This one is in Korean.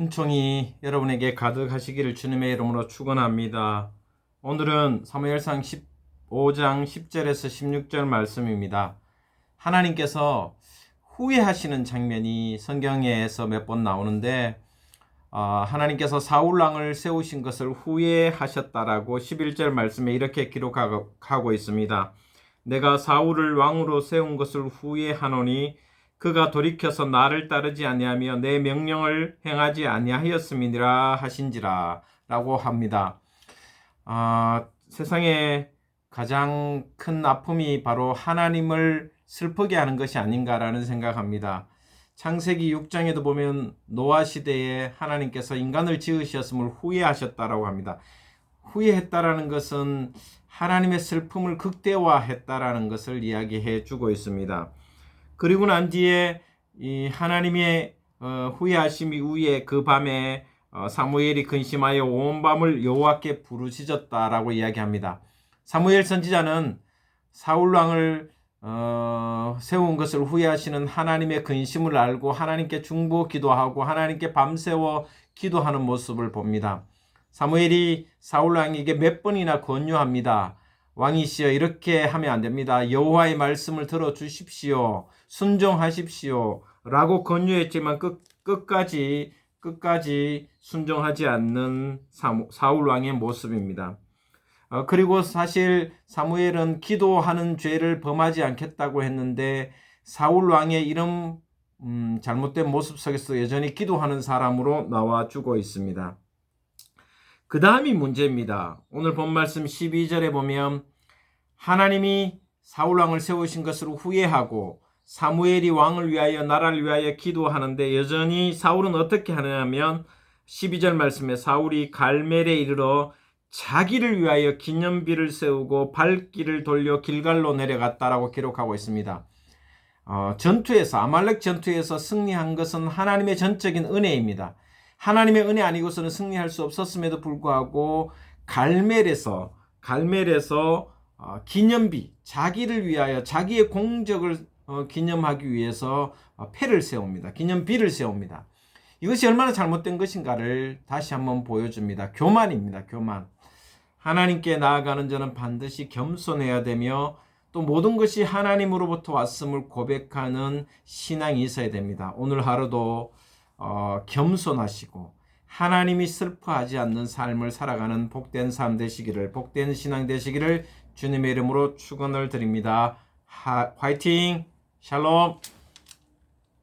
은총이 여러분에게 가득하시기를 주님의 이름으로 축원합니다. 오늘은 사무엘상 15장 10절에서 16절 말씀입니다. 하나님께서 후회하시는 장면이 성경에서 몇 번 나오는데 어, 하나님께서 사울 왕을 세우신 것을 후회하셨다라고 11절 말씀에 이렇게 기록하고 있습니다. 내가 사울을 왕으로 세운 것을 후회하노니 그가 돌이켜서 나를 따르지 아니하며 내 명령을 행하지 아니하였음이니라 하신지라라고 합니다. 아, 세상에 가장 큰 아픔이 바로 하나님을 슬프게 하는 것이 아닌가라는 생각합니다. 창세기 6장에도 보면 노아 시대에 하나님께서 인간을 지으셨음을 후회하셨다라고 합니다. 후회했다라는 것은 하나님의 슬픔을 극대화했다라는 것을 이야기해 주고 있습니다. 그리고 난 뒤에 이 하나님의 어, 후회하심 이후에 그 밤에 어, 사무엘이 근심하여 온 밤을 여호와께 부르짖었다라고 이야기합니다. 사무엘 선지자는 사울 왕을 어, 세운 것을 후회하시는 하나님의 근심을 알고 하나님께 중보 기도하고 하나님께 밤새워 기도하는 모습을 봅니다. 사무엘이 사울 왕에게 몇 번이나 권유합니다. 왕이시여 이렇게 하면 안 됩니다. 여호와의 말씀을 들어 주십시오. 순종하십시오. 라고 권유했지만 끝, 끝까지 끝까지 순종하지 않는 사울 왕의 모습입니다. 어, 그리고 사실 사무엘은 기도하는 죄를 범하지 않겠다고 했는데 사울 왕의 이런 음, 잘못된 모습 속에서 여전히 기도하는 사람으로 나와 주고 있습니다. 그 다음이 문제입니다. 오늘 본 말씀 12절에 보면 하나님이 사울 왕을 세우신 것을 후회하고 사무엘이 왕을 위하여 나라를 위하여 기도하는데 여전히 사울은 어떻게 하느냐면 12절 말씀에 사울이 갈멜에 이르러 자기를 위하여 기념비를 세우고 발길을 돌려 길갈로 내려갔다라고 기록하고 있습니다. 어, 전투에서 아말렉 전투에서 승리한 것은 하나님의 전적인 은혜입니다. 하나님의 은혜 아니고서는 승리할 수 없었음에도 불구하고 갈멜에서 갈멜에서 어, 기념비 자기를 위하여 자기의 공적을 어, 기념하기 위해서 어, 패를 세웁니다. 기념비를 세웁니다. 이것이 얼마나 잘못된 것인가를 다시 한번 보여줍니다. 교만입니다. 교만. 하나님께 나아가는 자는 반드시 겸손해야 되며 또 모든 것이 하나님으로부터 왔음을 고백하는 신앙이 있어야 됩니다. 오늘 하루도 어, 겸손하시고 하나님이 슬퍼하지 않는 삶을 살아가는 복된 삶 되시기를 복된 신앙 되시기를 주님의 이름으로 축원을 드립니다. 하, 화이팅! 샬롬!